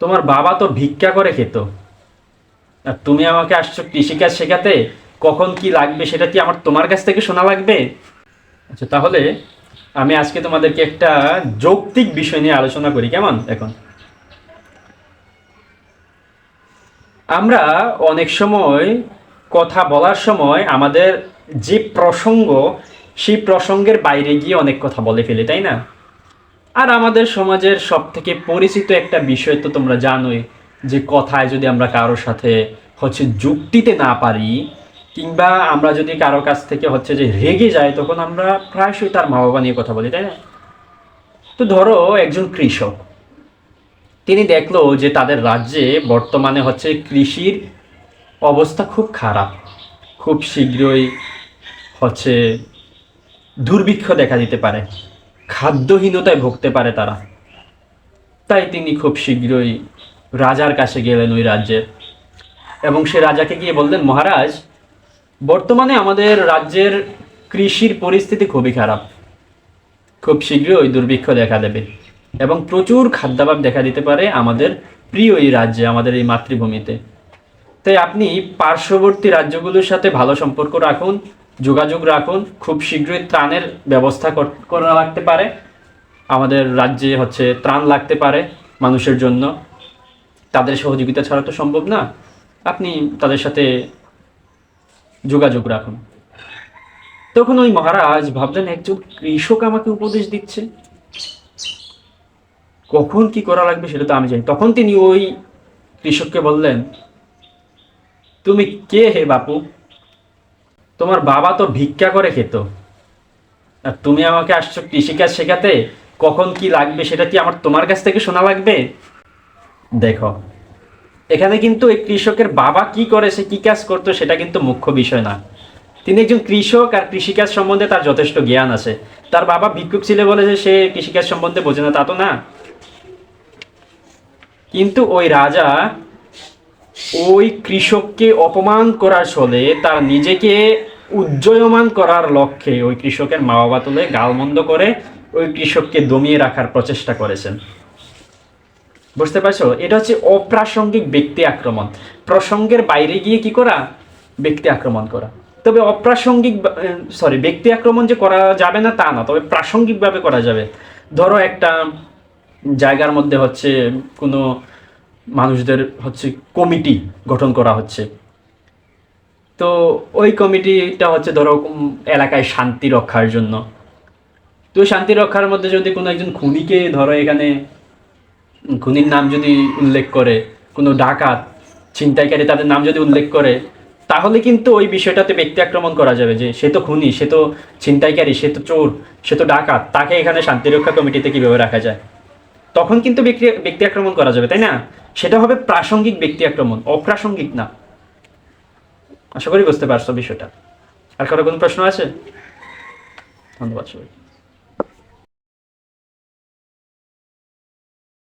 তোমার বাবা তো ভিক্ষা করে খেত। আর তুমি আমাকে আসছো কৃষিকাজ শেখাতে, কখন কি লাগবে সেটা কি আমার তোমার কাছ থেকে শোনা লাগবে? আচ্ছা তাহলে আমি আজকে তোমাদেরকে একটা যৌক্তিক বিষয় নিয়ে আলোচনা করি, কেমন? এখন। আমরা অনেক সময় কথা বলার সময় আমাদের যে প্রসঙ্গ, সেই প্রসঙ্গের বাইরে গিয়ে অনেক কথা বলে ফেলি, তাই না? আর আমাদের সমাজের সব থেকে পরিচিত একটা বিষয় তো তোমরা জানোই, যে কথায় যদি আমরা কারোর সাথে হচ্ছে যুক্তিতে না পারি, কিংবা আমরা যদি কারও কাছ থেকে হচ্ছে যে রেগে যাই, তখন আমরা প্রায়শই তার মা বাবা নিয়ে কথা বলি, তাই না? তো ধরো একজন কৃষক, তিনি দেখল যে তাদের রাজ্যে বর্তমানে হচ্ছে কৃষির অবস্থা খুব খারাপ। খুব শীঘ্রই হচ্ছে দুর্ভিক্ষ দেখা দিতে পারে। খাদ্যহীনতায় ভুগতে পারে তারা। তাই তিনি খুব শীঘ্রই রাজার কাছে গেলেন ওই রাজ্যের এবং সে রাজাকে গিয়ে বললেন, মহারাজ, বর্তমানে আমাদের রাজ্যের কৃষির পরিস্থিতি খুবই খারাপ। খুব শীঘ্রই ওই দুর্ভিক্ষ দেখা দেবে এবং প্রচুর খাদ্যাভাব দেখা দিতে পারে আমাদের প্রিয় এই রাজ্যে, আমাদের এই মাতৃভূমিতে। তাই আপনি পার্শ্ববর্তী রাজ্যগুলোর সাথে ভালো সম্পর্ক রাখুন যোগাযোগ রাখুন, খুব শীঘ্রই ত্রাণের ব্যবস্থা কর- লাগতে পারে। আমাদের রাজ্যে হচ্ছে ত্রাণ লাগতে পারে মানুষের জন্য। তাদের সহযোগিতা ছাড়া তো সম্ভব না। আপনি তাদের সাথে যোগাযোগ রাখুন। তখন ওই মহারাজ ভাবলেন, একজন কৃষক আমাকে উপদেশ দিচ্ছে। কখন কি করা লাগবে সেটা তো আমি জানি। তখন তিনি ওই কৃষককে বললেন, তুমি কে হে বাপু? তোমার বাবা তো ভিক্ষা করে খেত। আর তুমি আমাকে আসছো কৃষিকাজ শেখাতে, কখন কি লাগবে সেটা কি আমার তোমার কাছ থেকে শোনা লাগবে? দেখো, এখানে কিন্তু এই কৃষকের বাবা কি করে, সে কি কাজ করতো সেটা কিন্তু মুখ্য বিষয় না। তিনি একজন কৃষক আর কৃষিকাজ সম্বন্ধে তার যথেষ্ট জ্ঞান আছে। তার বাবা ভিক্ষুক ছিল বলে যে সে কৃষিকাজ সম্বন্ধে বোঝে না, তা তো না। কিন্তু ওই রাজা ওই কৃষককে অপমান করার ছলে তার নিজেকে উজ্জয়মান করার লক্ষ্যে ওই কৃষকের মা বাবা তুলে গালমন্দ করে ওই কৃষককে দমিয়ে রাখার প্রচেষ্টা করেছেন। বুঝতে পারছ? এটা হচ্ছে অপ্রাসঙ্গিক ব্যক্তি আক্রমণ। প্রসঙ্গের বাইরে গিয়ে কি করা? ব্যক্তি আক্রমণ করা। তবে অপ্রাসঙ্গিক সরি ব্যক্তি আক্রমণ যে করা যাবে না তা না, তবে প্রাসঙ্গিকভাবে করা যাবে। ধরো একটা জায়গার মধ্যে হচ্ছে কোনো মানুষদের হচ্ছে কমিটি গঠন করা হচ্ছে। তো ওই কমিটিটা হচ্ছে ধরো এলাকায় শান্তি রক্ষার জন্য। তো শান্তি রক্ষার মধ্যে যদি কোনো একজন খুনিকে ধরো এখানে খুনির নাম যদি উল্লেখ করে, কোনো ডাকাত, ছিনতাইকারী তাদের নাম যদি উল্লেখ করে, তাহলে কিন্তু ওই বিষয়টাতে ব্যক্তি আক্রমণ করা যাবে যে সে তো খুনি, সে তো ছিনতাইকারী, সে তো চোর, সে তো ডাকাত, তাকে এখানে শান্তিরক্ষা কমিটিতে কীভাবে রাখা যায়? তখন কিন্তু ব্যক্তি ব্যক্তি আক্রমণ করা যাবে, তাই না? সেটা হবে প্রাসঙ্গিক ব্যক্তি আক্রমণ, অপ্রাসঙ্গিক না। আশা করি বুঝতে পারছ বিষয়টা। আর কারও কোনো প্রশ্ন আছে? ধন্যবাদ সবাই